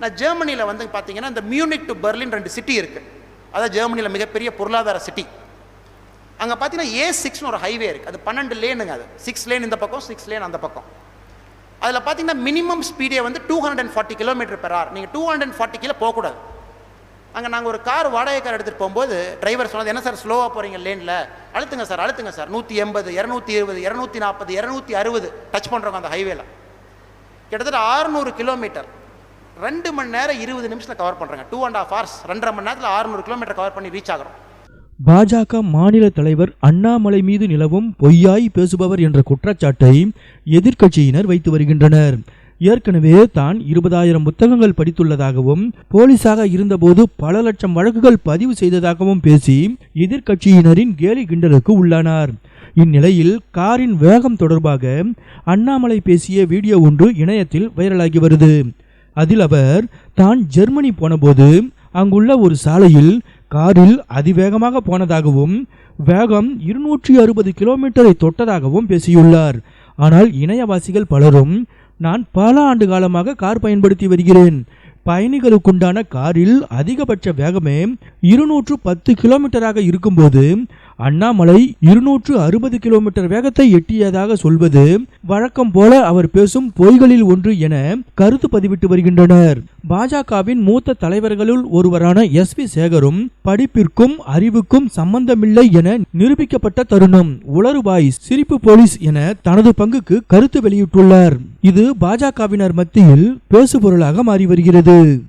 நான் ஜெர்மனியில் வந்து பார்த்தீங்கன்னா இந்த மியூனிக் டு பெர்லின் ரெண்டு சிட்டி இருக்குது அதான் ஜெர்மனியில் மிகப்பெரிய பொருளாதார சிட்டி அங்கே பார்த்தீங்கன்னா ஏ சிக்ஸ்னு ஒரு ஹைவே இருக்குது அது பன்னெண்டு லேனுங்க அது. சிக்ஸ் லேன் இந்த பக்கம் சிக்ஸ் லேன் அந்த பக்கம். அதில் பார்த்தீங்கன்னா மினிமம் ஸ்பீடே வந்து two hundred and forty kilometre per hour நீங்கள் two hundred and forty kilo போகக்கூடாது. அங்கே நாங்கள் ஒரு கார் வாடகை கார் எடுத்துகிட்டு போகும்போது டிரைவர் சொன்னது என்ன சார் ஸ்லோவாக போகிறீங்க லேனில் அழுத்துங்க சார் அழுத்துங்க சார் நூற்றி எண்பது இரநூத்தி இருபது இரநூத்தி நாற்பது இரநூத்தி அறுபது டச் பண்ணுறவங்க அந்த ஹைவேல கிட்டத்தட்ட 600 கிலோமீட்டர் ரெண்டு மணி நேரம் இருபது நிமிஷத்தில் கவர் பண்ணுறாங்க டூ அண்ட் ஆஃப் ஹவர்ஸ் ரெண்டரை மணி நேரத்தில் 600 கிலோமீட்டர் கவர் பண்ணி ரீச் ஆகிறோம். பாஜக மாநில தலைவர் அண்ணாமலை மீது நிலவும் பொய்யாய் பேசுபவர் என்ற குற்றச்சாட்டை எதிர்க்கட்சியினர் வைத்து வருகின்றனர். ஏற்கனவே தான் இருபதாயிரம் புத்தகங்கள் படித்துள்ளதாகவும் போலீசாக இருந்தபோது பல லட்சம் வழக்குகள் பதிவு செய்ததாகவும் பேசி எதிர்க்கட்சியினரின் கேலி கிண்டலுக்கு உள்ளானார். இந்நிலையில் காரின் வேகம் தொடர்பாக அண்ணாமலை பேசிய வீடியோ ஒன்று இணையத்தில் வைரலாகி வருது. அதில் அவர் தான் ஜெர்மனி போனபோது அங்குள்ள ஒரு சாலையில் காரில் அதிவேகமாக போனதாகவும் வேகம் இருநூற்றி அறுபது கிலோமீட்டரை தொட்டதாகவும் பேசியுள்ளார். ஆனால் இணையவாசிகள் பலரும் நான் பல ஆண்டு காலமாக கார் பயன்படுத்தி வருகிறேன். பயணிகளுக்குண்டான காரில் அதிகபட்ச வேகமே இருநூற்று பத்து கிலோமீட்டராக இருக்கும்போது அண்ணாமலை இருநூற்று அறுபது கிலோமீட்டர் வேகத்தை எட்டியதாக சொல்வது வழக்கம் போல அவர் பேசும் பொய்களில் ஒன்று என கருத்து பதிவிட்டு வருகின்றனர். பாஜகவின் மூத்த தலைவர்களுள் ஒருவரான எஸ் வி சேகரும் படிப்பிற்கும் அறிவுக்கும் சம்பந்தமில்லை என நிரூபிக்கப்பட்ட தருணம் உளறுபாய் சிரிப்பு போலீஸ் என தனது பங்குக்கு கருத்து வெளியிட்டுள்ளார். இது பாஜகவினர் மத்தியில் பேசுபொருளாக மாறி வருகிறது.